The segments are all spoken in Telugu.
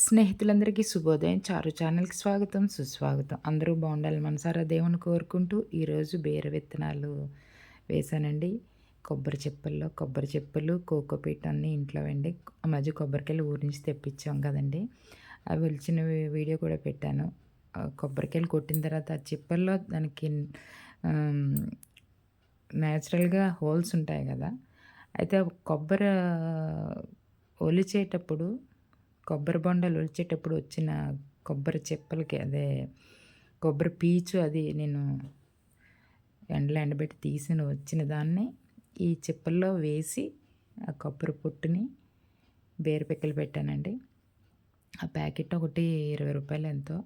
స్నేహితులందరికీ శుభోదయం. చారు ఛానల్కి స్వాగతం సుస్వాగతం. అందరూ బాగుండాలి మనసారా దేవుని కోరుకుంటూ ఈరోజు బీర విత్తనాలు వేశానండి. కొబ్బరి చెప్పుల్లో కొబ్బరి చెప్పులు కోకోపీట్ అన్నీ ఇంట్లో అండి. మధ్య కొబ్బరికాయలు ఊరి నుంచి తెప్పించాం కదండి. అవి వచ్చిన వీడియో కూడా పెట్టాను. కొబ్బరికాయలు కొట్టిన తర్వాత ఆ చిప్పల్లో దానికి న్యాచురల్గా హోల్స్ ఉంటాయి కదా. అయితే కొబ్బరి ఒలిచేటప్పుడు కొబ్బరి బొండలు ఒలిచేటప్పుడు వచ్చిన కొబ్బరి చెప్పులకి అదే కొబ్బరి పీచు అది నేను ఎండలో ఎండబెట్టి తీసిన వచ్చిన దాన్ని ఈ చిప్పల్లో వేసి ఆ కొబ్బరి పొట్టుని బేరు పిక్కలు పెట్టానండి. ఆ ప్యాకెట్ ఒకటి ఇరవై రూపాయలు ఎంతో.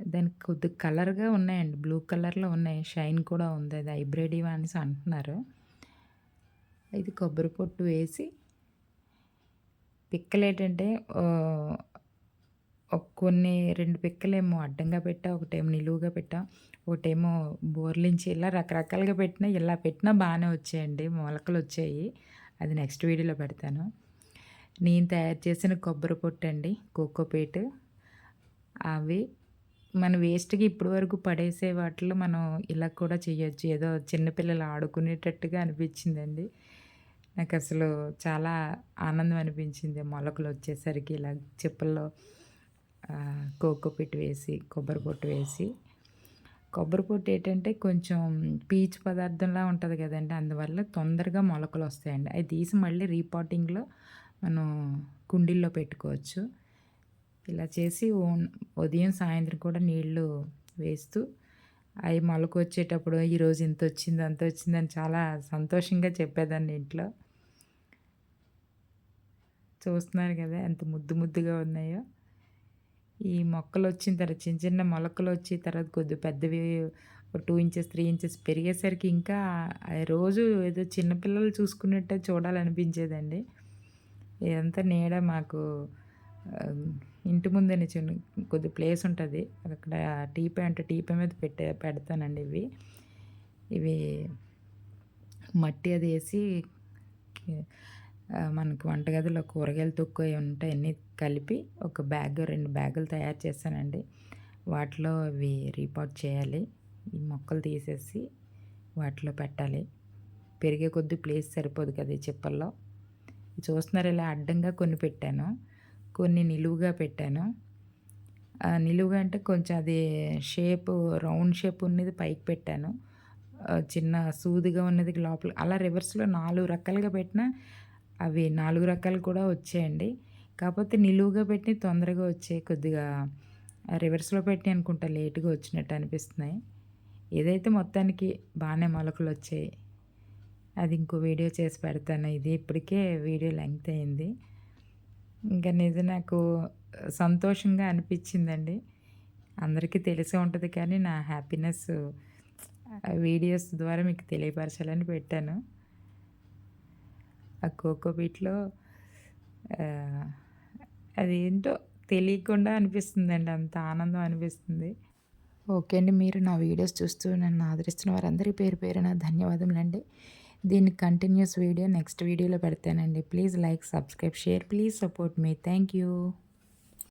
దానికి కొద్ది కలర్గా ఉన్నాయండి బ్లూ కలర్లో ఉన్నాయి షైన్ కూడా ఉంది అది హైబ్రిడ్ అనేసి అంటున్నారు. ఇది కొబ్బరి పొట్టు వేసి పిక్కలు ఏంటంటే కొన్ని రెండు పిక్కలేమో అడ్డంగా పెట్టా ఒకటేమో నిలువుగా పెట్టా ఒకటేమో బోర్లించి ఇలా రకరకాలుగా పెట్టినా ఇలా పెట్టినా బాగానే వచ్చాయండి మొలకలు వచ్చాయి. అది నెక్స్ట్ వీడియోలో పెడతాను. నేను తయారు చేసిన కొబ్బరి పొట్టు అండి కోకోపేట్ అవి మన వేస్ట్కి ఇప్పటి వరకు పడేసే వాటిలో మనం ఇలా కూడా చేయొచ్చు. ఏదో చిన్నపిల్లలు ఆడుకునేటట్టుగా అనిపించిందండి. నాకు అసలు చాలా ఆనందం అనిపించింది మొలకలు వచ్చేసరికి ఇలా చెప్పుల్లో కోకో పెట్టి వేసి కొబ్బరి పొట్టు వేసి. కొబ్బరి పొట్టు ఏంటంటే కొంచెం పీచు పదార్థంలా ఉంటుంది కదండి. అందువల్ల తొందరగా మొలకలు వస్తాయండి అవి తీసి మళ్ళీ రీపాటింగ్లో మనం కుండీల్లో పెట్టుకోవచ్చు. ఇలా చేసి ఉదయం సాయంత్రం కూడా నీళ్ళు వేస్తూ అవి మొలక వచ్చేటప్పుడు ఈరోజు ఇంత వచ్చింది అంత వచ్చిందని చాలా సంతోషంగా చెప్పేదాన్ని ఇంట్లో. చూస్తున్నారు కదా ఎంత ముద్దు ముద్దుగా ఉన్నాయో. ఈ మొక్కలు వచ్చిన తర్వాత చిన్న చిన్న మొలకలు వచ్చి తర్వాత కొద్ది పెద్దవి టూ ఇంచెస్ త్రీ ఇంచెస్ పెరిగేసరికి ఇంకా రోజు ఏదో చిన్నపిల్లలు చూసుకున్నట్టే చూడాలనిపించేదండి. ఇదంతా నీడ మాకు ఇంటి ముందని చిన్న కొద్ది ప్లేస్ ఉంటుంది. అక్కడ టీపే అంటే టీపే మీద పెట్టే పెడతానండి ఇవి. ఇవి మట్టి అది వేసి మనకు వంటగదిలో కూరగాయలు తొక్కు ఉంటే అన్నీ కలిపి ఒక బ్యాగ్ రెండు బ్యాగులు తయారు చేశానండి వాటిలో అవి రీపాట్ చేయాలి. ఈ మొక్కలు తీసేసి వాటిలో పెట్టాలి. పెరిగే కొద్ది ప్లేస్ సరిపోదు కదా ఈ చిప్పల్లో. చూస్తున్నారు ఇలా అడ్డంగా కొన్ని పెట్టాను. కొన్ని నిలువుగా పెట్టాను. నిలువుగా అంటే కొంచెం అది షేప్ రౌండ్ షేప్ ఉన్నది పైకి పెట్టాను. చిన్న సూదిగా ఉన్నది లోపల. అలా రివర్స్లో నాలుగు రకాలుగా పెట్టిన అవి నాలుగు రకాలు కూడా వచ్చాయండి. కాకపోతే నిలువుగా పెట్టి తొందరగా వచ్చాయి కొద్దిగా రివర్స్లో పెట్టి అనుకుంటా లేటుగా వచ్చినట్టు అనిపిస్తున్నాయి. ఏదైతే మొత్తానికి బాగానే మొలకలు వచ్చాయి అది ఇంకో వీడియో చేసి పెడతాను. ఇది ఇప్పటికే వీడియో లెంగ్త్ అయింది. ఇంకా నిజం నాకు సంతోషంగా అనిపించిందండి. అందరికీ తెలిసే ఉంటుంది కానీ నా హ్యాపీనెస్ వీడియోస్ ద్వారా మీకు తెలియపరచాలని పెట్టాను. ఆ కోకో బీట్లో అదేంటో తెలియకుండా అనిపిస్తుందండి. అంత ఆనందం అనిపిస్తుంది. ఓకే అండి. మీరు నా వీడియోస్ చూస్తూ నన్ను ఆదరిస్తున్న వారందరి పేరు పేరున ధన్యవాదములండి. దీన్ని కంటిన్యూస్ వీడియో నెక్స్ట్ వీడియోలో పెడతానండి. Please like subscribe share. Please support me. Thank you.